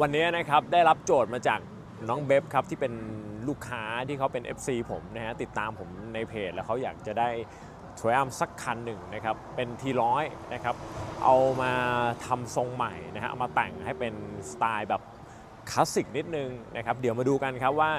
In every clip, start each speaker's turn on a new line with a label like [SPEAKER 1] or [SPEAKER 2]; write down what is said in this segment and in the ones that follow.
[SPEAKER 1] วันนี้นะครับได้รับโจทย์มาจากน้องเบฟครับที่เป็นลูกค้าที่เขาเป็น FC ผมนะฮะติดตามผมในเพจ แล้วเขาอยากจะได้ทริอัมสักคันหนึ่งนะครับเป็นทีร้อยนะครับเอามาทำทรงใหม่นะฮะเอามาแต่งให้เป็นสไตล์แบบคลาสสิกนิดนึงนะครับเดี๋ยวมาดูกันครับว่า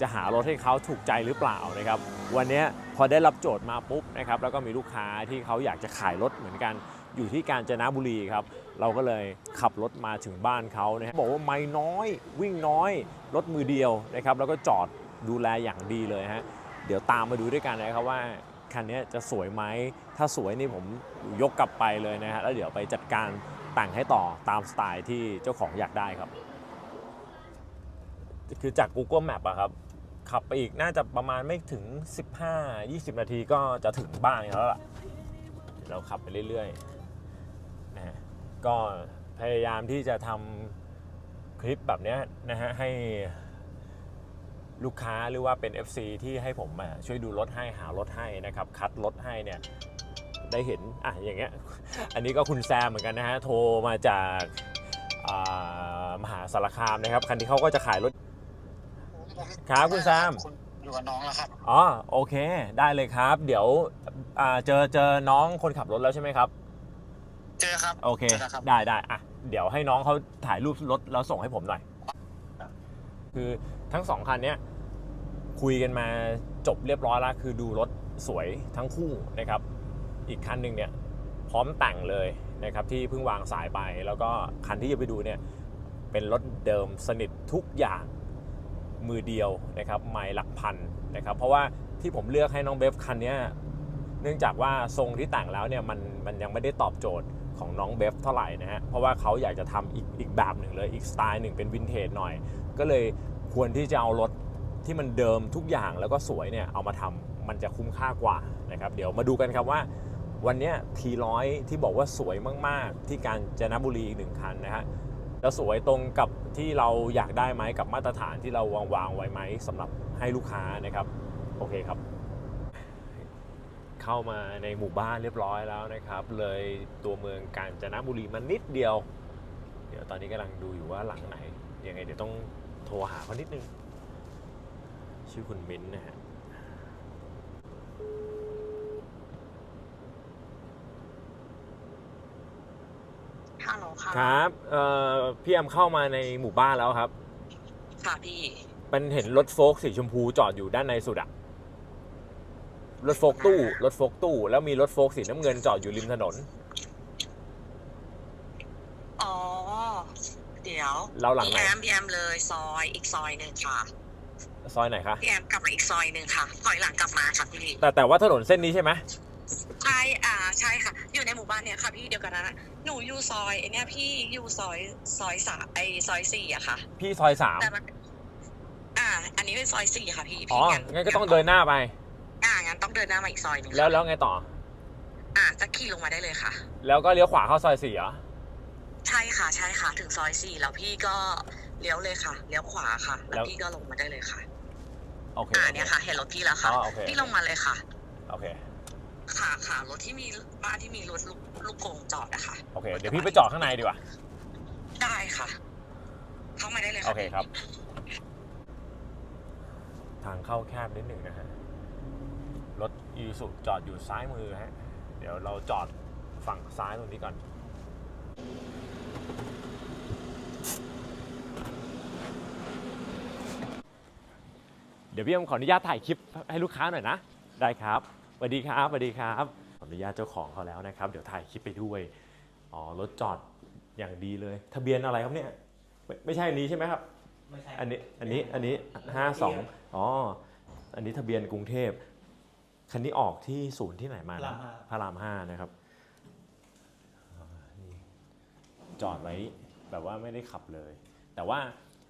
[SPEAKER 1] จะหารถให้เขาถูกใจหรือเปล่านะครับวันนี้พอได้รับโจทย์มาปุ๊บนะครับแล้วก็มีลูกค้าที่เขาอยากจะขายรถเหมือนกันอยู่ที่กาญจนบุรีครับ เราก็เลยขับรถมาถึงบ้านเขานะครับบอกว่าไม่น้อยวิ่งน้อยรถมือเดียวนะครับแล้วก็จอดดูแลอย่างดีเลยฮะเดี๋ยวตามมาดูด้วยกันนะครับว่าคันนี้จะสวยไหมถ้าสวยนี่ผมยกกลับไปเลยนะฮะแล้วเดี๋ยวไปจัดการแต่งให้ต่อตามสไตล์ที่เจ้าของอยากได้ครับ คือจาก Google Map อะครับขับไปอีกน่าจะประมาณไม่ถึง 15-20 นาทีก็จะถึงบ้านแล้วล่ะ เราขับไปเรื่อยๆนะฮะ ก็พยายามที่จะทำคลิปแบบเนี้ยนะฮะให้ลูกค้าหรือว่าเป็น FC ที่ให้ผมมาช่วยดูรถให้หารถให้นะครับ คัดรถให้เนี่ยได้เห็นอะอย่างเงี้ยอันนี้ก็คุณแซมเหมือนกันนะฮะโทรมาจากอ่ามหาสารคามนะครับ คันที่เขาก็จะขายรถครับคุณแซม
[SPEAKER 2] คุณอยู่กับน้องแล้วครับ
[SPEAKER 1] อ๋อโอเค ได้เลยครับ เดี๋ยวอ่าเจอเจอน้องคนขับรถแล้วใช่ไหมครับ
[SPEAKER 2] เจอครับ
[SPEAKER 1] โอเค
[SPEAKER 2] จแล้วครับ
[SPEAKER 1] ได้ได้อะ เดี๋ยวให้น้องเขาถ่ายรูปรถแล้วส่งให้ผมหน่อย คือทั้งสองคันเนี้ยคุยกันมาจบเรียบร้อยแล้ว คือดูรถสวยทั้งคู่นะครับ อีกคันหนึ่งเนี่ยพร้อมแต่งเลยนะครับที่เพิ่งวางสายไป แล้วก็คันที่จะไปดูเนี่ยเป็นรถเดิมสนิททุกอย่างมือเดียวนะครับไม่หลักพันนะครับ เพราะว่าที่ผมเลือกให้น้องเบฟคันเนี้ยเนื่องจากว่าทรงที่แต่งแล้วเนี่ยมันมันยังไม่ได้ตอบโจทย์ ของน้องเบฟเท่าไหร่นะฮะ เพราะว่าเขาอยากจะทำอีกอีกแบบหนึ่งเลย อีกสไตล์หนึ่งเป็นวินเทจหน่อย ก็เลยควรที่จะเอารถที่มันเดิมทุกอย่างแล้วก็สวยเนี่ยเอามาทำมันจะคุ้มค่ากว่านะครับ เดี๋ยวมาดูกันครับว่าวันนี้ทีร้อยที่บอกว่าสวยมาก ๆ ที่การจนบุรีอีกหนึ่งคันนะฮะจะสวยตรงกับที่เราอยากได้ไหมกับมาตรฐานที่เราวางวางไว้ไหมสำหรับให้ลูกค้านะครับ โอเคครับ เข้ามาในหมู่บ้านเรียบร้อยแล้วนะครับ เลยตัวเมืองกาญจนบุรีมานิดเดียว เดี๋ยวตอนนี้กำลังดูอยู่ว่าหลังไหน ยังไงเดี๋ยวต้องโทรหาเขานิดนึง ชื่อคุณมิ้นท์นะฮะ
[SPEAKER 3] ฮัลโหลค่ะ
[SPEAKER 1] ครับเอ่อพี่แอมเข้ามาในหมู่บ้านแล้วครับ
[SPEAKER 3] ค่ะพี่
[SPEAKER 1] เป็นเห็นรถโฟล์กสีชมพูจอดอยู่ด้านในสุดอะ รถโฟล์กตู้ รถโฟล์กตู้ แล้วมีรถโฟล์กสีน้ำเงินจอดอยู่ริมถนน
[SPEAKER 3] อ๋อ เดี๋ยว
[SPEAKER 1] เราหลังไหน
[SPEAKER 3] พี่แอมพี่แอมเลยซอยอีกซอยหนึ่งค่ะ
[SPEAKER 1] ซอยไหนคะ
[SPEAKER 3] พี่แอมกลับมาอีกซอยหนึ่งค่ะถอยหลังกลับมาค่ะพี่
[SPEAKER 1] แต่แต่ว่าถนนเส้นนี้ใช่ไหม
[SPEAKER 3] ใช่อ่าใช่ค่ะ อยู่ในหมู่บ้านเนี่ยค่ะพี่เดียวกันนะหนูอยู่ซอยไอเนี้ยพี่อยู่ซอยซอยสามไอซอยสี่อะค่ะ
[SPEAKER 1] พี่ซอยสาม
[SPEAKER 3] แต่มันอ่า อันนี้เป็นซอยสี่ค่ะพี่
[SPEAKER 1] อ๋อ
[SPEAKER 3] พี่
[SPEAKER 1] งั้นก็ต้องเดินหน้าไป
[SPEAKER 3] อ่า งั้นต้องเดินหน้ามาอีกซอยหนึ่งค่ะ
[SPEAKER 1] แล้วแล้วไงต่อ
[SPEAKER 3] อ่าจะขี่ลงมาได้เลยค่ะ
[SPEAKER 1] แล้วก็เลี้ยวขวาเข้าซอยสี่เหรอ
[SPEAKER 3] ใช่ค่ะ ใช่ค่ะ ถึงซอยสี่แล้วพี่ก็เลี้ยวเลยค่ะ เลี้ยวขวาค่ะ
[SPEAKER 1] แล้
[SPEAKER 3] แล้ววพี่ก็ลงมาได้เลยค่ะ
[SPEAKER 1] โอเค
[SPEAKER 3] อ่าเนี่ยค่ะ เห็นรถพี่แล้วค่ะ
[SPEAKER 1] อ๋อโอเค
[SPEAKER 3] พี่ลงมาเลยค่ะ
[SPEAKER 1] โอเค
[SPEAKER 3] ค่ะค่ะรถที่มีบ้านที่มีรถลูกลูกกรงจอดอะค่ะ
[SPEAKER 1] โอเค เดี๋ยวพี่ไปจอดข้างในดีกว่า
[SPEAKER 3] ได้ค่ะ เข้ามาได้เลย
[SPEAKER 1] โอ
[SPEAKER 3] ค่ะ
[SPEAKER 1] เคครับ ทางเข้าแคบนิดหนึ่งนะฮะ รถอีสุจอดอยู่ซ้ายมือฮะ เดี๋ยวเราจอดฝั่งซ้ายตรงนี้ก่อน เดี๋ยวพี่เอ็มขออนุญาตถ่ายคลิปให้ลูกค้าหน่อยนะ ได้ครับสวัสดีครับสวัสดีครับ ขออนุญาตเจ้าของเขาแล้วนะครับ เดี๋ยวถ่ายคลิปไปด้วย อ๋อ รถจอดอย่างดีเลย ทะเบียนอะไรครับเนี่ย ไม่ไม่ใช่อันนี้ใช่ไหมครับ
[SPEAKER 4] ไม่ใช่
[SPEAKER 1] อันนี้ อันนี้ อันนี้ห้าสองอ๋อ อันนี้ทะเบียนกรุงเทพ คันนี้ออกที่ศูนย์ที่ไหนมานะพระรามห้านะครับอ่านี่จอดไว้แบบว่าไม่ได้ขับเลย แต่ว่า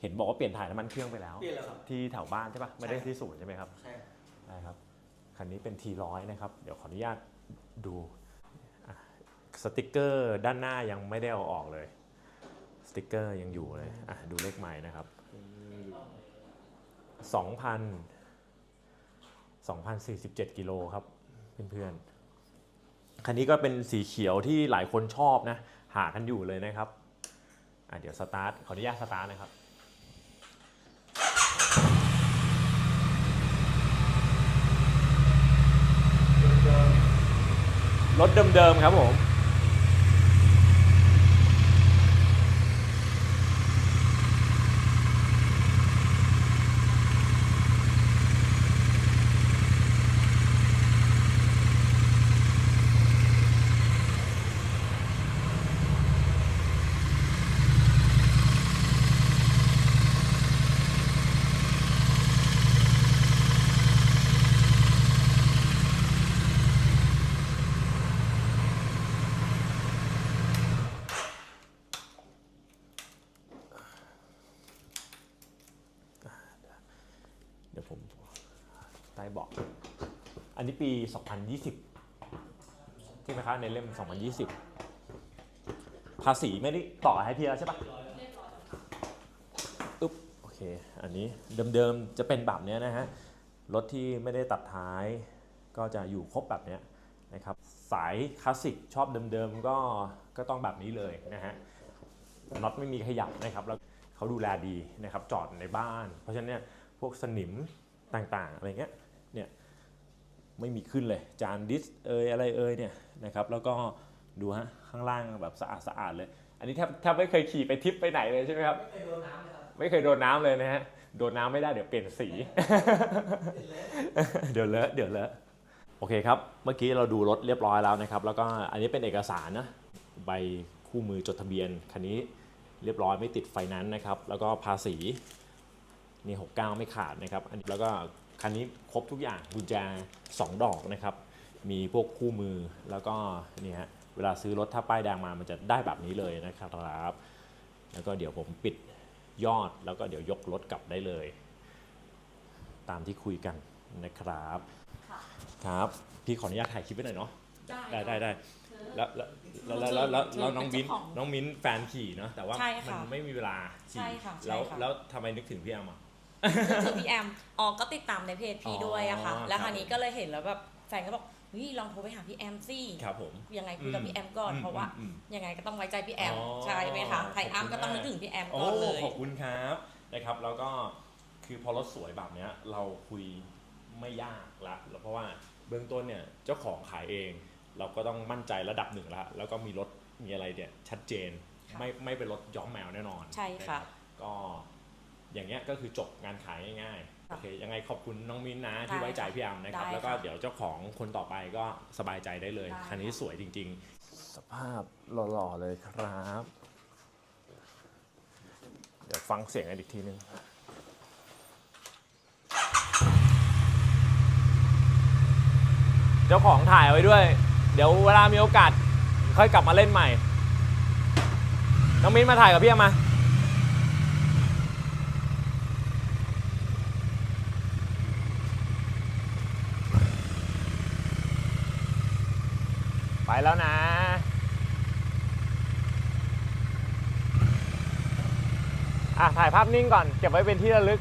[SPEAKER 1] เห็นบอกว่าเปลี่ยนถ่ายน้ำมันเครื่องไปแล้ว
[SPEAKER 4] เปลี่ยนแล้วครับ
[SPEAKER 1] ที่แถวบ้านใช่ปะไม่ได้
[SPEAKER 4] ใช่
[SPEAKER 1] ที่ศูนย์ใช่ไหมครับ
[SPEAKER 4] ใช่
[SPEAKER 1] ได้ครับ คันนี้เป็น T100 นะครับ เดี๋ยวขออนุญาตดูอะสติกเกอร์ด้านหน้ายังไม่ได้เอาออกเลย สติกเกอร์ยังอยู่เลย อะดูเลขใหม่นะครับ 2,000 2,047 กิโลครับเพื่อนๆ คันนี้ก็เป็นสีเขียวที่หลายคนชอบนะ หากันอยู่เลยนะครับ อะเดี๋ยวสตาร์ท ขออนุญาตสตาร์ทนะครับรถเดิมๆครับผม บอก อันนี้ปี 2020 ใช่ไหมครับในเล่ม 2020 ภาษีไม่ได้ต่อให้พี่แล้วใช่ปะอึ๊บโอเค อันนี้เดิมๆ จะเป็นแบบเนี้ยนะฮะ รถที่ไม่ได้ตัดท้ายก็จะอยู่ครบแบบเนี้ยนะครับ สายคลาสสิกชอบเดิมๆ ก็ก็ต้องแบบนี้เลยนะฮะน็อตไม่มีขยับนะครับ แล้วเขาดูแลดีนะครับ จอดในบ้าน เพราะฉะนั้นเนี่ยพวกสนิมต่างๆ อะไรเงี้ย เนี่ยไม่มีขึ้นเลยจานดิสเอยอะไรเอยเนี่ยนะครับแล้วก็ดูฮะข้างล่างแบบสะอาดสะอาดเลย อันนี้แทบแทบไม่เคยขี่ไปทริปไปไหนเลยใช่ไหมครับไม่เคยโดนน้ำเลยนะฮะโดนน้ำไม่ได้เดี๋ยวเปลี่ยนสี เดี๋ยวเลอะเดี๋ยวเลอะโอเคครับ เมื่อกี้เราดูรถเรียบร้อยแล้วนะครับ แล้วก็อันนี้เป็นเอกสารนะใบคู่มือจดทะเบียนคันนี้เรียบร้อยไม่ติดไฟแนั้นซ์นะครับ แล้วก็ภาษีนี่69 ไม่ขาดนะครับ อันนี้แล้วก็ คันนี้ครบทุกอย่างกุญแจ2 ดอกนะครับ มีพวกคู่มือแล้วก็นี่ฮะเวลาซื้อรถถ้าป้ายแดงมามันจะได้แบบนี้เลยนะครับแล้วก็เดี๋ยวผมปิดยอดแล้วก็เดี๋ยวยกรถกลับได้เลย ตามที่คุยกันนะครับครับ พี่ขออนุญาตถ่ายคลิปไว้หน่อยเนาะได้ได้ได้แล้วแล้วแล้วแล้วแล้วแล้วแล้วน้องมิ้น
[SPEAKER 4] เจ้าของ
[SPEAKER 1] น้องมิ้นแฟนขี่เนาะแต่ว่า
[SPEAKER 4] ใช่
[SPEAKER 1] มั
[SPEAKER 4] ค่ะ
[SPEAKER 1] นไม่มีเวลาขี่
[SPEAKER 4] ใช่ค่ะใช่
[SPEAKER 1] แล้ว
[SPEAKER 4] ค่ะ
[SPEAKER 1] แล้วทำไมนึกถึงพี่แอมอะ
[SPEAKER 4] คือพี่แอมอ๋อก็ติดตามในเพจพี่ด้วยอะค่ะ
[SPEAKER 1] อ๋อ
[SPEAKER 4] แล้ว
[SPEAKER 1] ครับ
[SPEAKER 4] คราวนี้ก็เลยเห็นแล้วแบบแฟนก็บอกเฮ้ยลองโทรไปหาพี่แอมสิ
[SPEAKER 1] ครับผม
[SPEAKER 4] ยังไงคุยกับพี่แอมก่อน
[SPEAKER 1] อืม
[SPEAKER 4] เพราะว่า
[SPEAKER 1] อืม
[SPEAKER 4] ยังไงก็ต้องไว้ใจพี่แอม
[SPEAKER 1] อ๋อ
[SPEAKER 4] ใช่ไหมคะใครอ้ํ
[SPEAKER 1] ขอบคุณ
[SPEAKER 4] ก็ต้อง
[SPEAKER 1] มาก
[SPEAKER 4] นึกถึงพี่แอม
[SPEAKER 1] โอ้
[SPEAKER 4] ก่อนเลย
[SPEAKER 1] ขอบคุณครับนะครับ แล้วก็คือพอรถสวยแบบเนี้ย เราคุยไม่ยากละแล้วเพราะว่าเบื้องต้นเนี่ยเจ้าของขายเอง เราก็ต้องมั่นใจระดับหนึ่งละแล้วก็มีรถมีอะไรเนี่ยชัดเจน
[SPEAKER 4] ค่ะ
[SPEAKER 1] ไม่ไม่เป็นรถย้อมแมวแน่นอน
[SPEAKER 4] ใช่ค่ะ
[SPEAKER 1] นรับก็ อย่างเงี้ยก็คือจบงานขายง่ายๆ
[SPEAKER 4] ค่ะ
[SPEAKER 1] โอเคยังไงขอบคุณน้องมิ้นนะที่
[SPEAKER 4] ได้
[SPEAKER 1] ไว้ใจพี่แอมนะครับ
[SPEAKER 4] ได้
[SPEAKER 1] แล้วก็
[SPEAKER 4] ค่ะ
[SPEAKER 1] เดี๋ยวเจ้าของคนต่อไปก็สบายใจได้เลย
[SPEAKER 4] ได้
[SPEAKER 1] คันนี้สวยจริงๆสภาพหล่อๆเลยครับ เดี๋ยวฟังเสียงกันอีกทีนึง เจ้าของถ่ายไว้ด้วย เดี๋ยวเวลามีโอกาส ค่อยกลับมาเล่นใหม่ น้องมิ้นมาถ่ายกับพี่แอมมา ไปแล้วนะ อะ ถ่ายภาพนิ่งก่อน เก็บไว้เป็นที่ระลึก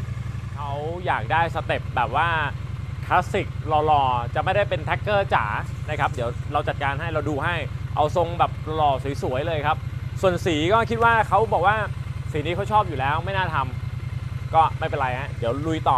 [SPEAKER 1] เขาอยากได้สเต็ปแบบว่าคลาสสิกหล่อๆ จะไม่ได้เป็นแท็กเกอร์จ๋านะครับ เดี๋ยวเราจัดการให้เราดูให้ เอาทรงแบบหล่อสวยๆ เลยครับ ส่วนสีก็คิดว่าเขาบอกว่าสีนี้เขาชอบอยู่แล้วไม่น่าทำก็ไม่เป็นไรฮะ เดี๋ยวลุยต่อ